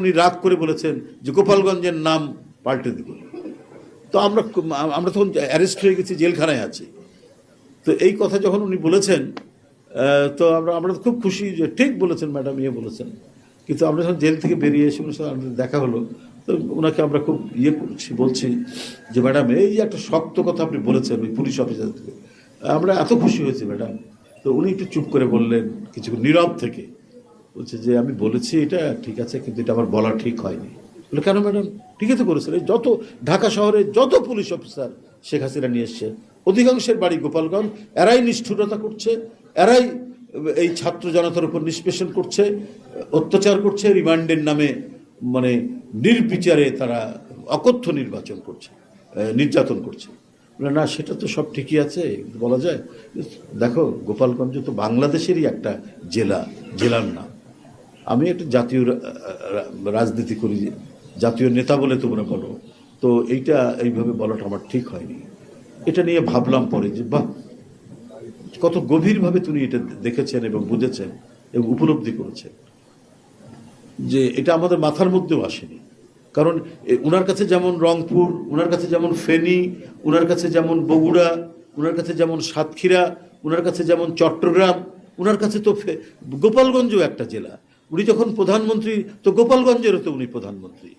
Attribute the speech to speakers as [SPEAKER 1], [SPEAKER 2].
[SPEAKER 1] উনি রাগ করে বলেছেন যে গোপালগঞ্জের নাম পাল্টে দিব। তো আমরা আমরা তখন অ্যারেস্ট হয়ে গেছি, জেলখানায় আছি। তো এই কথা যখন উনি বলেছেন তো আমরা আমরা খুব খুশি যে ঠিক বলেছেন ম্যাডাম ইয়ে বলেছেন। কিন্তু আমরা যখন জেল থেকে বেরিয়ে এসে ওনার সাথে আমাদের দেখা হলো, তো ওনাকে আমরা খুব ইয়ে করছি, বলছি যে ম্যাডাম, এই যে একটা শক্ত কথা আপনি বলেছেন ওই পুলিশ অফিসার থেকে, আমরা এত খুশি হয়েছি ম্যাডাম। তো উনি একটু চুপ করে বললেন কিছু নীরব থেকে। বলছে যে আমি বলেছি এটা, ঠিক আছে, কিন্তু এটা আমার বলা ঠিক হয়নি। বলে, কেন ম্যাডাম? ঠিকই তো করেছেন। যত ঢাকা শহরে যত পুলিশ অফিসার শেখ হাসিনা নিয়ে এসছে, অধিকাংশের বাড়ি গোপালগঞ্জ, এরাই নিষ্ঠুরতা করছে, এরাই এই ছাত্র জনতার উপর নিষ্পেষণ করছে, অত্যাচার করছে, রিমান্ডের নামে মানে নির্বিচারে তারা অকথ্য নির্বাচন করছে নির্যাতন করছে। না, সেটা তো সব ঠিকই আছে, বলা যায়। দেখো, গোপালগঞ্জ তো বাংলাদেশেরই একটা জেলা, জেলার নাম। আমি একটা জাতীয় রাজনীতি করি, জাতীয় নেতা বলে তোমরা বলো। তো এইটা এইভাবে বলাটা আমার ঠিক হয়নি। এটা নিয়ে ভাবলাম পরে যে, বাহ, কত গভীরভাবে তিনি এটা দেখেছেন এবং বুঝেছেন এবং উপলব্ধি করেছেন। যে এটা আমাদের মাথার মধ্যেও আসেনি। কারণ উনার কাছে যেমন রংপুর, উনার কাছে যেমন ফেনী, উনার কাছে যেমন বগুড়া, উনার কাছে যেমন সাতক্ষীরা, উনার কাছে যেমন চট্টগ্রাম, উনার কাছে তো গোপালগঞ্জও একটা জেলা। উনি যখন প্রধানমন্ত্রী তো গোপালগঞ্জেরও তো উনি প্রধানমন্ত্রী।